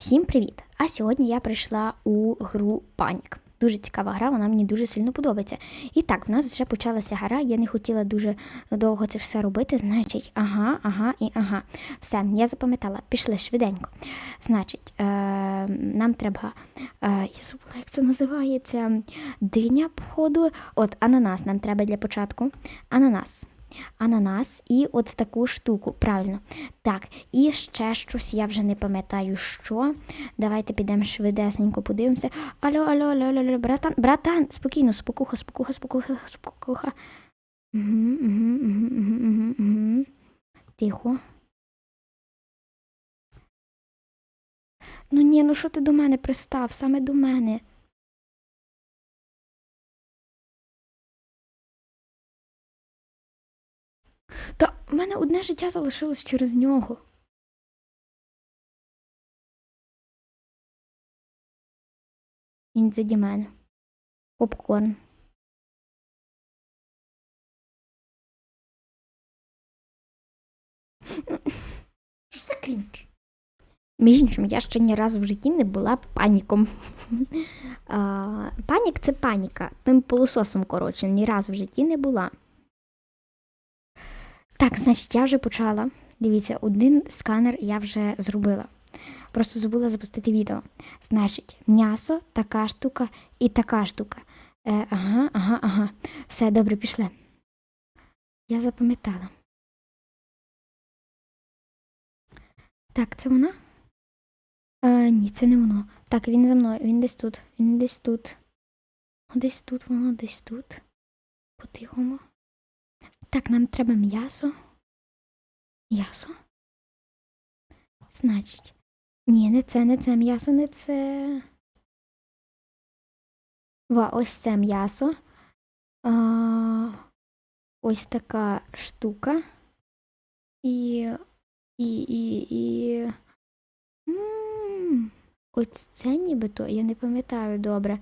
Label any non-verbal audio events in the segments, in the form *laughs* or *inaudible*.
Всім привіт! А сьогодні я прийшла у гру Панік. Дуже цікава гра, вона мені дуже сильно подобається. І так, в нас вже почалася гра. Я не хотіла дуже довго це все робити. Значить, ага, ага і ага. Все, я запам'ятала, пішли швиденько. Значить, е, нам треба. Е, я забула, як це називається. Диня, походу. От ананас нам треба для початку. Ананас. Ананас і от таку штуку. Правильно. Так, і ще щось, я вже не пам'ятаю, що. Давайте підемо швидесенько, подивимося. Алло, алло, алло, алло, братан, братан, спокійно, спокуха, спокуха, спокуха, спокуха. Тихо. Ну ні, ну що ти до мене пристав? Саме до мене. Та в мене одне життя залишилось через нього. Він заді мене. Попкорн. Що за крінж? Між іншим, я ще ні разу в житті не була паніком. *laughs* А, Панік це паніка. Тим полососом, коротше, ні разу в житті не була. Так, значить, я вже почала. Дивіться, один сканер я вже зробила. Просто забула запустити відео. Значить, м'ясо, така штука і така штука. Е, ага, ага, ага. Все, добре, пішли. Я запам'ятала. Так, це вона? Е, ні, це не воно. Так, він за мною, він десь тут, він десь тут. Десь тут, воно десь тут. По-тихому. Так, нам треба м'ясо. М'ясо. Значить. Ні, не це, не це м'ясо, не це. Ва, ось це м'ясо. А, ось така штука. І. І. І. і... Ось це нібито, я не пам'ятаю добре.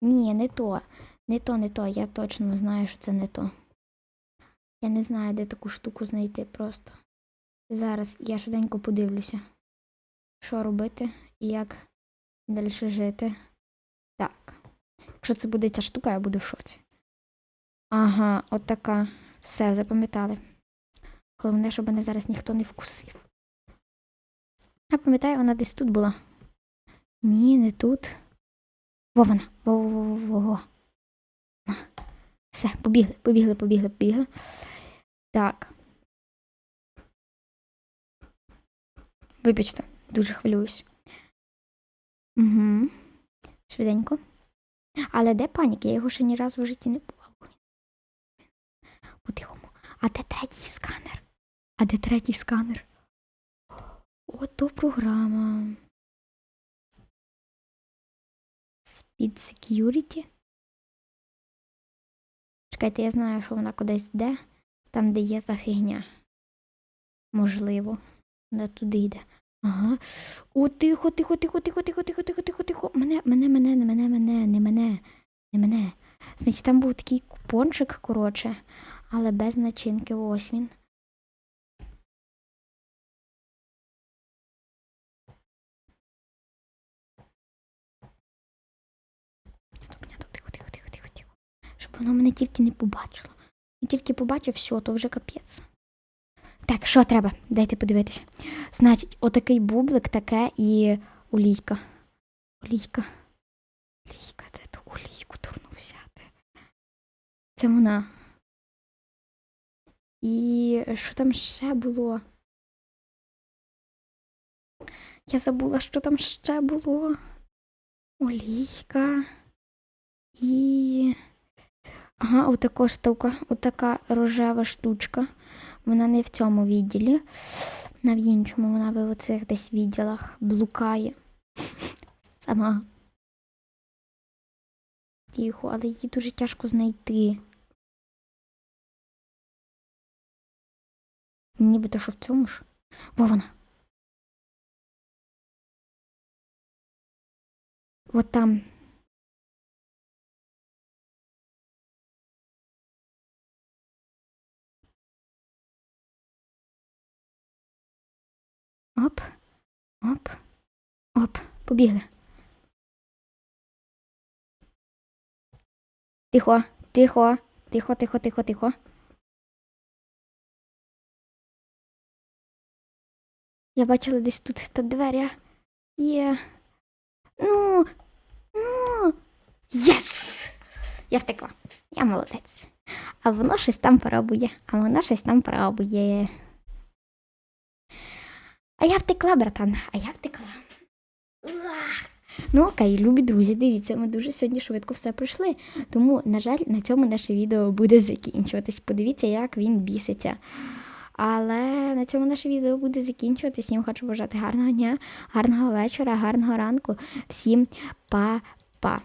Ні, не то. Не то, не то. Я точно знаю, що це не то. Я не знаю, де таку штуку знайти просто. Зараз я швиденько подивлюся, що робити і як далі жити. Так. Якщо це буде ця штука, я буду в шоці. Ага, от така. Все, запам'ятали. Головне, щоб мене зараз ніхто не вкусив. Я пам'ятаю, вона десь тут була. Ні, не тут. Во вона. Во-во-во-во. Все, побігли, побігли, побігли, побігли. Так. Вибачте, дуже хвилююсь. Угу. Швиденько. Але де панік? Я його ще ні разу в житті не бував. По-тихому. А де третій сканер? А де третій сканер? Ото програма. Speed Security. Чекайте, я знаю, що вона кудись йде, там, де є та фігня. Можливо. Вона туди йде. Ага. О, тихо, тихо, тихо, тихо, тихо, тихо, тихо, тихо, тихо. Мене, мене, мене, не мене, мене, не мене, не мене. Значить, там був такий купончик, коротше, але без начинки. Ось він. Воно мене тільки не побачило. Тільки побачив все, то вже капець. Так, що треба? Дайте подивитися. Значить, отакий бублик, таке і олійка. Олійка. Олійка, де ту олійку турну взяти? Це вона. І що там ще було? Я забула, що там ще було. Олійка. І. Ага, отака штука, отака рожева штучка. Вона не в цьому відділі. На в іншому вона в оцих десь відділах блукає. *laughs* Сама. Тихо, але її дуже тяжко знайти. Нібито що в цьому ж. Во вона. От там. Оп, оп, оп. побігли. Тихо, тихо, тихо, тихо, тихо, тихо. Я бачила десь тут та двері. Є. Ну, ну. Єс! Я втекла. Я молодець. А воно щось там пробує, а воно щось там пробує. А я втекла, братан, а я втекла. Уах. Ну окей, любі друзі, дивіться, ми дуже сьогодні швидко все пройшли. Тому, на жаль, на цьому наше відео буде закінчуватись. Подивіться, як він біситься. Але на цьому наше відео буде закінчуватись. Всім хочу бажати гарного дня, гарного вечора, гарного ранку. Всім па-па.